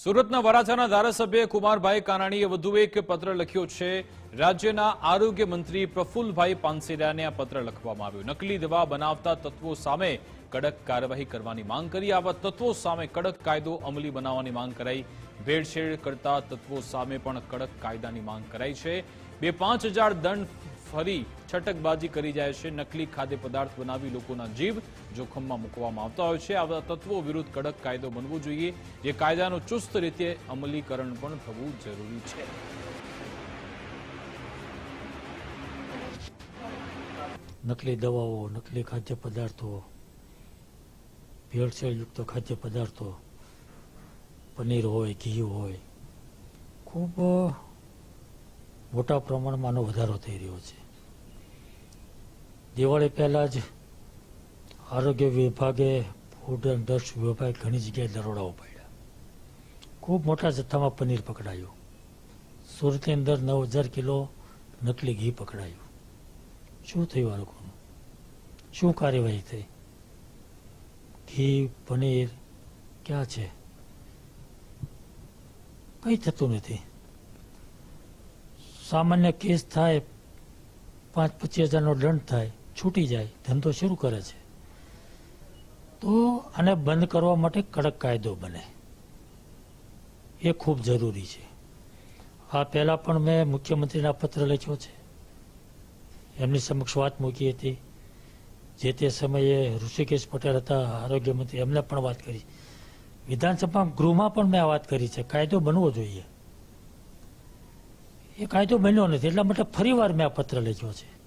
સુરતના વરાછાના ધારાસભ્ય કુમારભાઈ કાનાણીએ વધુ એક પત્ર લખ્યો છે. રાજ્યના આરોગ્ય મંત્રી પ્રફુલભાઈ પાનસેરિયાને આ પત્ર લખવામાં આવ્યું. નકલી દવા બનાવતા તત્વો સામે કડક કાર્યવાહી કરવાની માંગ કરી. આવા તત્વો સામે કડક કાયદો અમલી બનાવવાની માંગ કરાઈ. ભેળસેળ કરતા તત્વો સામે પણ કડક કાયદાની માંગ કરાઈ છે. બે પાંચ હજાર દંડ ફરી છટકબાજી કરી જાય છે. નકલી ખાદ્ય પદાર્થ બનાવી લોકોના જીવ જોખમમાં મૂકવામાં આવતા હોય છે. આવા તત્વો વિરુદ્ધ કડક કાયદો બનવો જોઈએ. જે કાયદાનું ચુસ્ત રીતે અમલીકરણ પણ થવું જરૂરી છે. નકલી દવાઓ, નકલી ખાદ્ય પદાર્થો, ભેળસેળયુક્ત ખાદ્ય પદાર્થો, પનીર હોય, ઘી હોય, ખૂબ મોટા પ્રમાણમાં આનો વધારો થઈ રહ્યો છે. દિવાળી પહેલાં જ આરોગ્ય વિભાગે ફૂડ એન્ડ ડ્રગ્સ વિભાગે ઘણી જગ્યાએ દરોડાઓ પાડ્યા. ખૂબ મોટા જથ્થામાં પનીર પકડાયું. સુરતની અંદર નવ હજાર કિલો નકલી ઘી પકડાયું. શું થયું આ લોકોનું? શું કાર્યવાહી થઈ? ઘી, પનીર ક્યાં છે? કંઈ થતું નથી. સામાન્ય કેસ થાય, પાંચ પચીસ હજારનો દંડ થાય, છૂટી જાય, ધંધો શરૂ કરે છે. તો આને બંધ કરવા માટે કડક કાયદો બને. એ ખૂબ જરૂરી છે. આ પહેલાં પણ મેં મુખ્યમંત્રીના પત્ર લખ્યો છે. એમની સમક્ષ વાત મૂકી હતી. જે તે સમયે ઋષિકેશ પટેલ હતા આરોગ્ય મંત્રી એમને પણ વાત કરી. વિધાનસભા ગૃહમાં પણ મેં આ વાત કરી છે. કાયદો બનવો જોઈએ. એ કાયદો બન્યો નથી. એટલા માટે ફરીવાર મેં આ પત્ર લખ્યો છે.